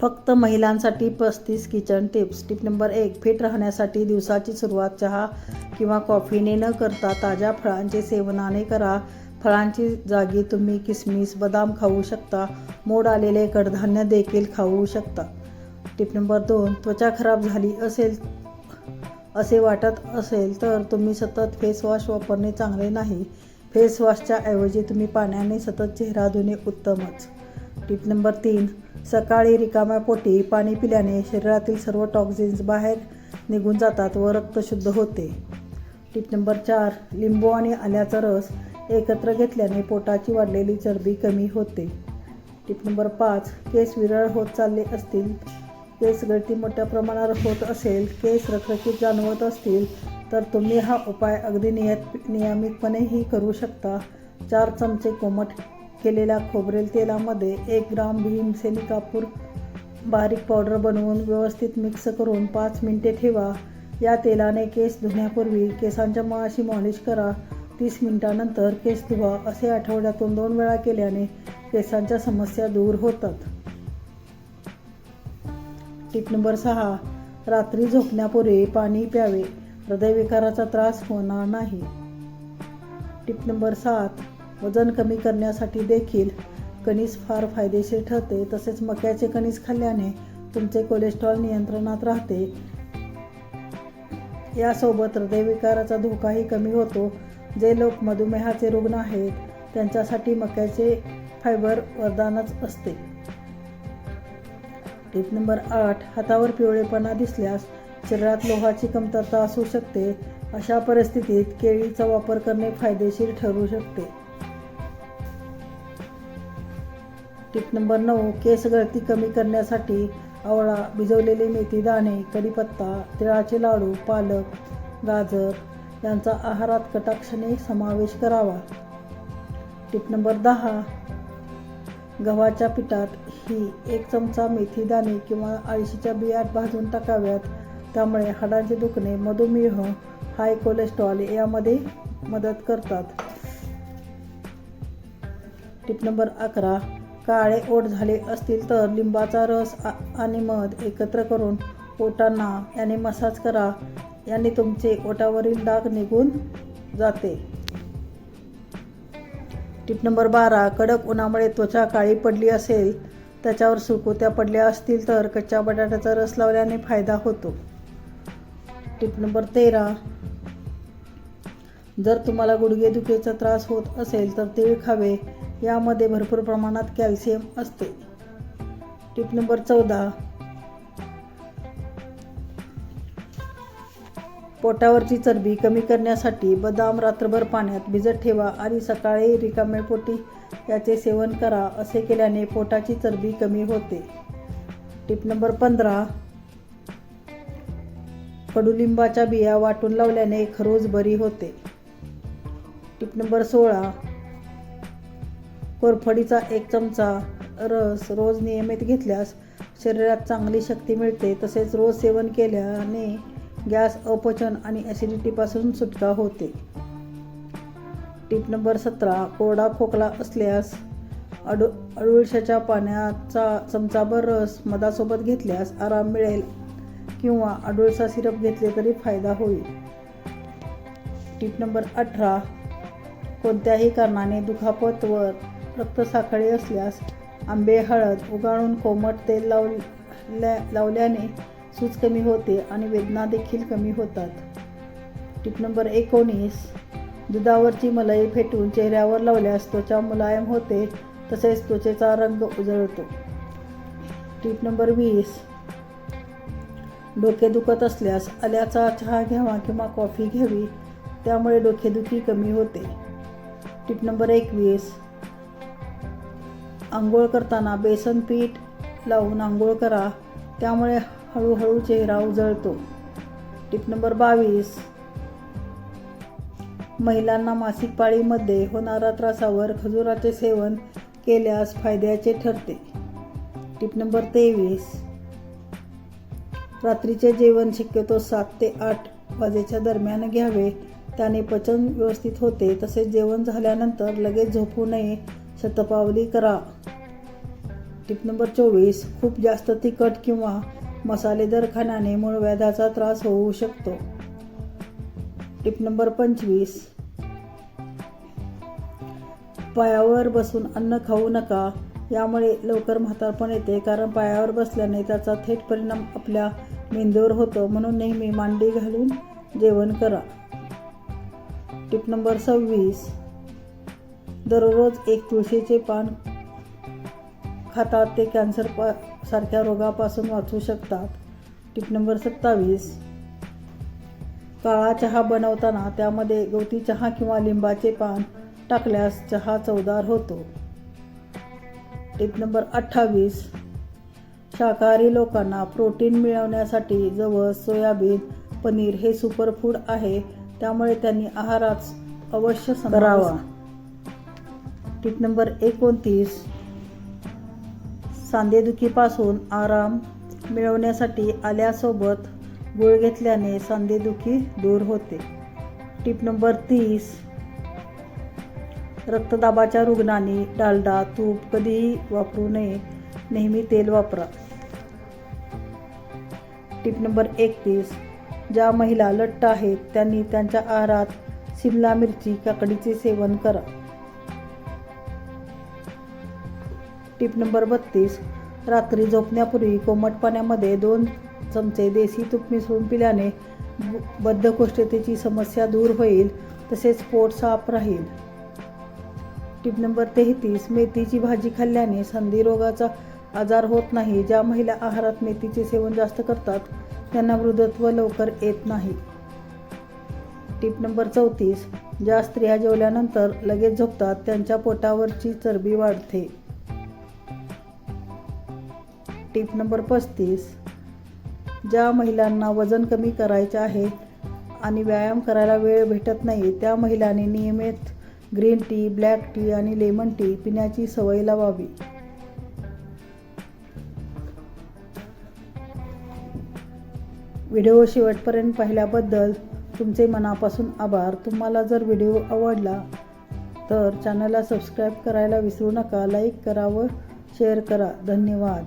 फक्त महिलांसाठी पस्तीस किचन टिप्स. टिप नंबर एक फिट राहण्यासाठी दिवसाची सुरुवात चहा किंवा कॉफीने न करता ताज्या फळांचे सेवनाने करा. फळांची जागी तुम्ही किसमिस बदाम खाऊ शकता. मोड आलेले कडधान्य देखील खाऊ शकता. टिप नंबर दोन त्वचा खराब झाली असेल असे वाटत असेल तर तुम्ही सतत फेस वॉश वापरणे चांगले नाही. फेस वॉशच्या ऐवजी तुम्ही पाण्याने सतत चेहरा धुणे उत्तमच. टिप नंबर तीन. सकाळी रिकाम्या पोटी पाणी पिल्याने शरीरातील सर्व टॉक्झिन्स बाहेर निघून जातात व रक्त शुद्ध होते. टिप नंबर चार. लिंबू आणि आल्याचा रस एकत्र घेतल्याने पोटाची वाढलेली चरबी कमी होते. टिप नंबर पाच. केस विरळ होत चालले असतील केस गळती मोठ्या प्रमाणावर होत असेल केस रखरखीत जाणवत असतील तर तुम्ही हा उपाय अगदी नियत नियमितपणेही करू शकता. चार चमचे कोमट केलेल्या खोबरेल तेलामध्ये एक ग्राम भीम कापूर बारीक पावडर बनवून व्यवस्थित मिक्स करून पाच मिनिटे ठेवा. या तेलाने केस धुण्यापूर्वी केसांच्या मळाशी मॉलिश करा. तीस मिनिटानंतर केस धुवा. असे आठवड्यातून दोन वेळा केल्याने केसांच्या समस्या दूर होतात. टिप नंबर सहा. रात्री झोपण्यापूर्वी पाणी प्यावे. हृदयविकाराचा त्रास होणार नाही. टिप नंबर सात. वजन कमी करण्यासाठी देखील कणीस फार फायदेशीर ठरते. तसेच मक्याचे कणीस खाल्ल्याने तुमचे कोलेस्ट्रॉल नियंत्रणात राहते. यासोबत हृदयविकाराचा धोकाही कमी होतो. जे लोक मधुमेहाचे रुग्ण आहेत त्यांच्यासाठी मक्याचे फायबर वरदानच असते. टिप नंबर आठ हातावर पिवळेपणा दिसल्यास शरीरात लोहाची कमतरता असू शकते. अशा परिस्थितीत केळीचा वापर करणे फायदेशीर ठरू शकते. टिप नंबर नऊ केस गळती कमी करण्यासाठी आवळा भिजवलेले मेथी दाणे कढीपत्ता तिळाचे लाडू पालक गाजर यांचा आहारात कटाक्षाने समावेश करावा. टिप नंबर दहा गव्हाच्या पिठात ही एक चमचा मेथी दाणे किंवा अळशीच्या बियात भाजून टाकाव्यात. त्यामुळे हाडांचे दुखणे मधुमेह हाय कोलेस्ट्रॉल यामध्ये मदत करतात. टिप नंबर अकरा काळे ओठ झाले असतील तर लिंबाचा रस आ- आणि मध एकत्र करून ओटांना याने मसाज करा. याने तुमचे ओटावरील डाग निघून जाते. टिप नंबर बारा कडक उन्हामुळे त्वचा काळी पडली असेल त्याच्यावर सुकोत्या पडल्या असतील तर कच्च्या बटाट्याचा रस लावल्याने फायदा होतो. टिप नंबर तेरा जर तुम्हाला गुडघेदुखीचा त्रास होत असेल तर तीळ खावे. यामध्ये भरपूर प्रमाणात कॅल्शियम असते. टिप नंबर चौदा. पोटावरची चरबी कमी करण्यासाठी बदाम रात्रभर पाण्यात भिजत ठेवा आणि सकाळी रिकामे पोटी याचे सेवन करा असे केल्याने पोटाची चरबी कमी होते. टिप नंबर पंधरा. कडुलिंबाच्या बिया वाटून लावल्याने खरोज बरी होते. टिप नंबर सोळा. कोरफडीचा एक चमचा रस रोज नियमित घेतल्यास शरीरात चांगली शक्ती मिळते. तसेच रोज सेवन केल्याने गॅस अपचन आणि ॲसिडिटीपासून सुटका होते. टीप नंबर सतरा. कोरडा खोकला असल्यास अडू अडुळशाच्या पाण्याचा चमचाभर रस मधासोबत घेतल्यास आराम मिळेल किंवा अडुळसा सिरप घेतले तरी फायदा होईल. टीप नंबर अठरा. कोणत्याही कारणाने दुखापत रक्त रक्तसाखळी असल्यास आंबे हळद उगाळून कोमट तेल लावल्या लावल्याने सूज कमी होते आणि वेदना देखील कमी होतात. टिप नंबर एकोणीस. दुधावरची मलाई फेटून चेहऱ्यावर लावल्यास त्वचा मुलायम होते तसेच त्वचेचा रंग उजळतो. टिप नंबर वीस. डोके दुखत असल्यास आल्याचा चहा घ्यावा किंवा कॉफी घ्यावी त्यामुळे डोकेदुखी कमी होते. टिप नंबर एकवीस. आंघोळ करताना बेसन पीठ लावून आंघोळ करा. त्यामुळे हळूहळू चेहरा उजळतो टिप नंबर बावीस. महिलांना मासिक पाळीमध्ये होणाऱ्या त्रासावर खजुराचे सेवन केल्यास फायद्याचे ठरते. टिप नंबर तेवीस. रात्रीचे जेवण शक्यतो सात ते आठ वाजेच्या दरम्यान घ्यावे. त्याने पचन व्यवस्थित होते. तसेच जेवण झाल्यानंतर लगेच झोपू नये. शतपावली करा. टिप नंबर चोवीस खूप जास्त तिखट किंवा मसालेदार खाण्याने मूळव्याधाचा त्रास होऊ शकतो. टिप नंबर पंचवीस पायावर बसून अन्न खाऊ नका यामुळे लवकर म्हातारपण येते कारण पायावर बसल्याने त्याचा थेट परिणाम आपल्या मेंदूवर होतो म्हणून नेहमी मांडी घालून जेवण करा. टिप नंबर सव्वीस दररोज एक तुळशीचे पान खातात ते कॅन्सर पा सारख्या रोगापासून वाचू शकतात. टिप नंबर सत्तावीस. काळा चहा बनवताना त्यामध्ये गवती चहा किंवा लिंबाचे पान टाकल्यास चहा चवदार होतो. टिप नंबर अठ्ठावीस. शाकाहारी लोकांना प्रोटीन मिळवण्यासाठी जवस सोयाबीन पनीर हे सुपरफूड आहे. त्यामुळे त्यांनी आहारात अवश्य करावा. टिप नंबर एकोणतीस. सांधेदुखीपासून आराम मिळवण्यासाठी आल्यासोबत गुळ घेतल्याने सांधेदुखी दूर होते. टिप नंबर तीस. रक्तदाबाच्या रुग्णांनी डालडा तूप कधीही वापरू नये. नेहमी तेल वापरा. टिप नंबर एकतीस. ज्या महिला लठ्ठ आहेत त्यांनी त्यांच्या आहारात शिमला मिरची काकडीचे सेवन करा. टिप नंबर बत्तीस. रात्री झोपण्यापूर्वी कोमट पाण्यामध्ये दोन चमचे देशी तूप मिसळून पिल्याने ब- बद्धकोष्ठतेची समस्या दूर होईल तसेच पोट साफ राहील. टिप नंबर तेहतीस. मेथीची भाजी खाल्ल्याने संधिरोगाचा आजार होत नाही ज्या महिला आहारात मेथीचे सेवन जास्त करतात त्यांना वृद्धत्व लवकर येत नाही. टिप नंबर चौतीस. ज्या स्त्रिया जेवल्यानंतर लगेच झोपतात त्यांच्या पोटावरची चरबी वाढते. टिप नंबर पस्तीस. ज्या महिलांना वजन कमी करायचे आहे आणि व्यायाम करायला वेळ भेटत नाही त्या महिलांनी नियमित ग्रीन टी ब्लॅक टी आणि लेमन टी पिण्याची सवय लावावी. व्हिडिओ शेवटपर्यंत पाहिल्याबद्दल तुमचे मनापासून आभार. तुम्हाला जर व्हिडिओ आवडला तर चॅनलला सबस्क्राईब करायला विसरू नका लाईक करा व शेअर करा. धन्यवाद.